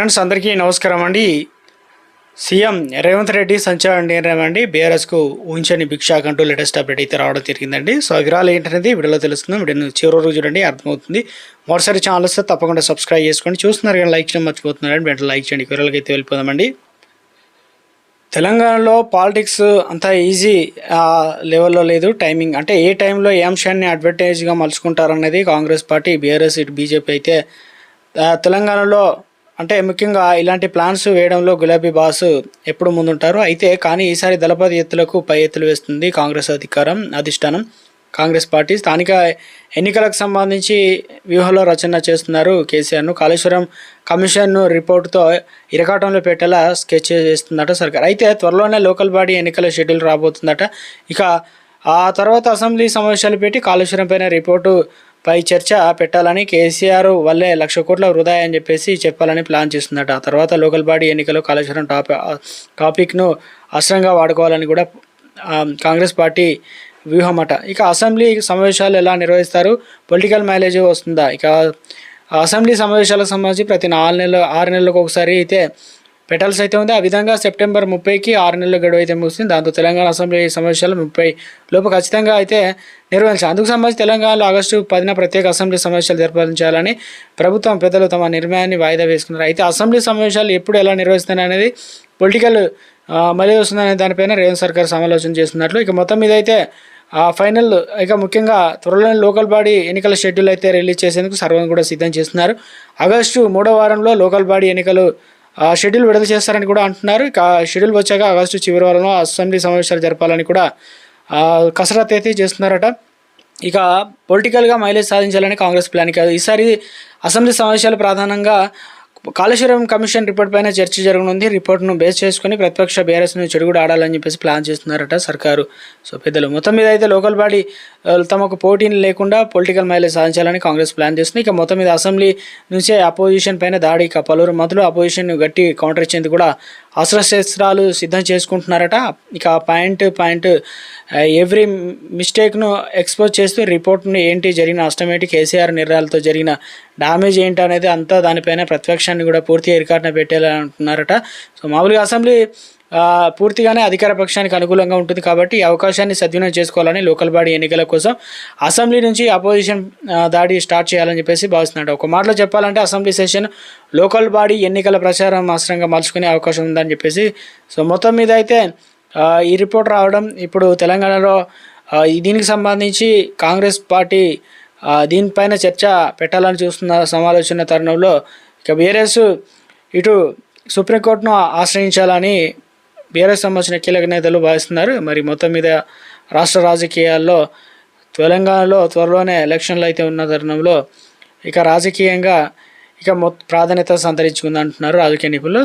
Friends అందరికీ నమస్కారం అండి. సీఎం రేవంత్ రెడ్డి సంచాలన నిర్ణయం అండి. బీఆర్ఎస్కు ఊహించని భిక్షా అంటూ లేటెస్ట్ అప్డేట్ అయితే రావడం జరిగిందండి. సో విగ్రహాలు వివరాలు ఏంటనేది వీడియోలో తెలుస్తుంది. వీడియోని చివరి రోజు చూడండి అర్థమవుతుంది. మరోసారి ఛానల్ వస్తే తప్పకుండా సబ్స్క్రైబ్ చేసుకోండి. చూస్తున్నారు కానీ లైక్ చేయడం మర్చిపోతున్నారండి. వెంటనే లైక్ చేయండి. వివరాలకి అయితే వెళ్ళిపోదామండి. తెలంగాణలో పాలిటిక్స్ అంత ఈజీ లెవెల్లో లేదు. టైమింగ్ అంటే ఏ టైంలో ఏ అంశాన్ని అడ్వర్టైజ్గా మలుచుకుంటారనేది కాంగ్రెస్ పార్టీ బీఆర్ఎస్ ఇటు బీజేపీ అయితే తెలంగాణలో అంటే ముఖ్యంగా ఇలాంటి ప్లాన్స్ వేయడంలో గులాబీ బాస్ ఎప్పుడు ముందుంటారు? అయితే కానీ ఈసారి దళపతి ఎత్తులకు పై ఎత్తులు వేస్తుంది కాంగ్రెస్ అధికారం అధిష్టానం. కాంగ్రెస్ పార్టీ స్థానిక ఎన్నికలకు సంబంధించి వ్యూహంలో రచన చేస్తున్నారు కేసీఆర్ను. కాళేశ్వరం కమిషన్ రిపోర్టుతో ఇరకాటంలో పెట్టేలా స్కెచ్ చేస్తుందట సర్కార్. అయితే త్వరలోనే లోకల్ బాడీ ఎన్నికల షెడ్యూల్ రాబోతుందట. ఇక ఆ తర్వాత అసెంబ్లీ సమావేశాలు పెట్టి కాళేశ్వరంపైన రిపోర్టు పై చర్చ పెట్టాలని కేసీఆర్ వల్లే లక్ష కోట్ల వృధా అని చెప్పేసి చెప్పాలని ప్లాన్ చేస్తుందట ఆ తర్వాత లోకల్ బాడీ ఎన్నికలు కాళేశ్వరం టాప్ టాపిక్ను అస్త్రంగా వాడుకోవాలని కూడా కాంగ్రెస్ పార్టీ వ్యూహం అట ఇక అసెంబ్లీ సమావేశాలు ఎలా నిర్వహిస్తారు? పొలిటికల్ మైలేజ్ వస్తుందా? ఇక అసెంబ్లీ సమావేశాలకు సంబంధించి ప్రతి నాలుగు నెలలు ఆరు నెలలకు ఒకసారి అయితే పెట్టాల్సి అయితే ఉంది. ఆ విధంగా సెప్టెంబర్ ముప్పైకి ఆరు నెలల గడువు అయితే ముగిసింది. దాంతో తెలంగాణ అసెంబ్లీ సమావేశాలు ముప్పై లోపు ఖచ్చితంగా అయితే నిర్వహించాలి అందుకు సంబంధించి తెలంగాణలో ఆగస్టు పదిన ప్రత్యేక అసెంబ్లీ సమావేశాలు నిర్వహించాలని ప్రభుత్వం పెద్దలు తమ నిర్ణయాన్ని వాయిదా వేసుకున్నారు. అయితే అసెంబ్లీ సమావేశాలు ఎప్పుడు ఎలా నిర్వహిస్తారు అనేది పొలిటికల్ మళ్ళీ వస్తుందనే దానిపైన రేవంత్ సర్కార్ సమాలోచన చేస్తున్నట్లు. ఇక మొత్తం మీద అయితే ఆ ఫైనల్ ఇక ముఖ్యంగా త్వరలోనే లోకల్ బాడీ ఎన్నికల షెడ్యూల్ అయితే రిలీజ్ చేసేందుకు సర్వం కూడా సిద్ధం చేస్తున్నారు. ఆగస్టు మూడో వారంలో లోకల్ బాడీ ఎన్నికలు షెడ్యూల్ విడుదల చేస్తారని కూడా అంటున్నారు. ఇక షెడ్యూల్ వచ్చాక ఆగస్టు చివరి వారంలో అసెంబ్లీ సమావేశాలు జరపాలని కూడా కసరత్ అయితే చేస్తున్నారట. ఇక పొలిటికల్గా మైలేజ్ సాధించాలని కాంగ్రెస్ ప్లాన్ కాదు ఈసారి అసెంబ్లీ సమావేశాలు ప్రధానంగా కాళేశ్వరం కమిషన్ రిపోర్ట్ పైన చర్చ జరగనుంది. రిపోర్ట్ను బేస్ చేసుకుని ప్రతిపక్ష బీఆర్ఎస్ను చెడుగుడు ఆడాలని చెప్పేసి ప్లాన్ చేస్తున్నారట సర్కారు. సో పెద్దలు మొత్తం మీద అయితే లోకల్ బాడీ తమకు పోటీని లేకుండా పొలిటికల్ మైలేజ్ సాధించాలని కాంగ్రెస్ ప్లాన్ చేస్తుంది. ఇక మొత్తం మీద అసెంబ్లీ నుంచే అపోజిషన్ పైన దాడి ఇక పలువురు మంత్రులు అపోజిషన్ గట్టి కౌంటర్ ఇచ్చేందుకు కూడా అస్త్రశస్త్రాలు సిద్ధం చేసుకుంటున్నారట. ఇక పాయింట్ పాయింట్ ఎవ్రీ మిస్టేక్ను ఎక్స్పోజ్ చేస్తూ రిపోర్ట్ను ఏంటి జరిగిన అస్టమేటిక్ కేసీఆర్ నిర్ణయాలతో జరిగిన డ్యామేజ్ ఏంటి అనేది అంతా దానిపైన ప్రతిపక్షాన్ని కూడా పూర్తిగా రికార్డున పెట్టేలా అంటున్నారట సో మామూలుగా అసెంబ్లీ పూర్తిగానే అధికార పక్షానికి అనుకూలంగా ఉంటుంది కాబట్టి ఈ అవకాశాన్ని సద్వినియోగం చేసుకోవాలని లోకల్ బాడీ ఎన్నికల కోసం అసెంబ్లీ నుంచి అపోజిషన్ దాడి స్టార్ట్ చేయాలని చెప్పేసి భావిస్తున్నాడు. ఒక మాటలో చెప్పాలంటే అసెంబ్లీ సెషన్ లోకల్ బాడీ ఎన్నికల ప్రచారం అవసరంగా మలుచుకునే అవకాశం ఉందని చెప్పేసి సో మొత్తం మీద అయితే ఈ రిపోర్ట్ రావడం ఇప్పుడు తెలంగాణలో దీనికి సంబంధించి కాంగ్రెస్ పార్టీ దీనిపైన చర్చ పెట్టాలని చూస్తున్న సమాలోచన తరుణంలో ఇక బీఆర్ఎస్ ఇటు సుప్రీంకోర్టును ఆశ్రయించాలని బీఆర్ఎస్ సంబంధించిన కీలక నేతలు భావిస్తున్నారు. మరి మొత్తం మీద రాష్ట్ర రాజకీయాల్లో తెలంగాణలో త్వరలోనే ఎలక్షన్లు అయితే ఉన్న తరుణంలో ఇక రాజకీయంగా ఇక మొ ప్రాధాన్యత సంతరించుకుంది అంటున్నారు రాజకీయ నిపుణులు.